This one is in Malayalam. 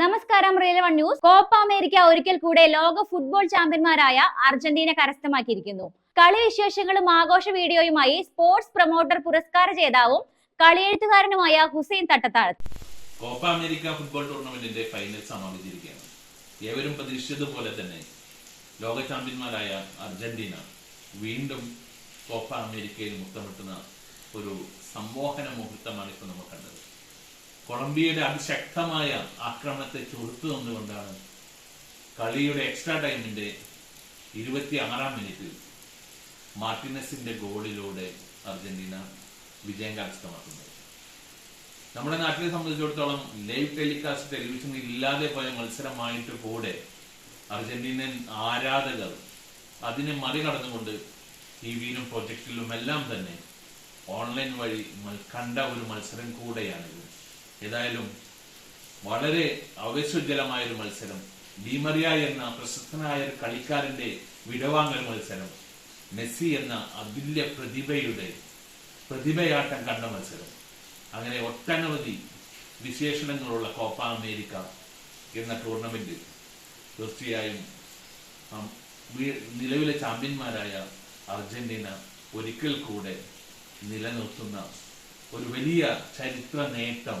നമസ്കാരം real one news Copa America ഒരിക്കൽ കൂടെ ലോക ഫുട്ബോൾ ചാമ്പ്യന്മാരായ അർജന്റീന കരസ്ഥമാക്കിയിരിക്കുന്നു. കളി വിശേഷങ്ങളും ആഘോഷ വീഡിയോയുമായി സ്പോർട്സ് പ്രൊമോട്ടർ പുരസ്കാര ജേതാവും കളിയെഴുത്തുകാരനുമായ Hussain Thattathazh. Copa America football ടൂർണമെന്റിന്റെ final സമാപിച്ചിരിക്കുകയാണ്. ഏവരും പ്രതീക്ഷിച്ചതുപോലെ തന്നെ ലോക ചാമ്പ്യന്മാരായ അർജന്റീന വീണ്ടും കോപ്പ അമേരിക്കയിൽ മുത്തമിട്ടുന്ന ഒരു സമ്മോഹന മുഹൂർത്തമാണ് ഇപ്പോൾ നമ്മൾ കണ്ടത്. കൊളംബിയയുടെ അതിശക്തമായ ആക്രമണത്തെ ചെറുത്തു നിന്നുകൊണ്ടാണ് കളിയുടെ എക്സ്ട്രാ ടൈമിന്റെ ഇരുപത്തി ആറാം മിനിറ്റിൽ മാർട്ടിനസിന്റെ ഗോളിലൂടെ അർജന്റീന വിജയം കരസ്ഥമാക്കുന്നത്. നമ്മുടെ നാട്ടിലെ സംബന്ധിച്ചിടത്തോളം ലൈവ് ടെലികാസ്റ്റ് ടെലിവിഷൻ ഇല്ലാതെ പോയ മത്സരമായിട്ട് കൂടെ അർജന്റീനൻ ആരാധകർ അതിനെ മറികടന്നുകൊണ്ട് ടി വിയിലും എല്ലാം തന്നെ ഓൺലൈൻ വഴി കണ്ട ഒരു മത്സരം കൂടെയാണിത്. ഏതായാലും വളരെ ആവേശോജ്വലമായ ഒരു മത്സരം ഡീമറിയ എന്ന പ്രശസ്തനായ ഒരു കളിക്കാരന്റെ വിടവാങ്ങൽ മത്സരം. മെസ്സി എന്ന അതുല്യ പ്രതിഭയുടെ പ്രതിഭയാട്ടം കണ്ട മത്സരം. അങ്ങനെ ഒട്ടനവധി വിശേഷണങ്ങളുള്ള കോപ്പ അമേരിക്ക എന്ന ടൂർണമെന്റ് തീർച്ചയായും നിലവിലെ ചാമ്പ്യന്മാരായ അർജന്റീന ഒരിക്കൽ കൂടെ നിലനിർത്തുന്ന ഒരു വലിയ ചരിത്ര നേട്ടം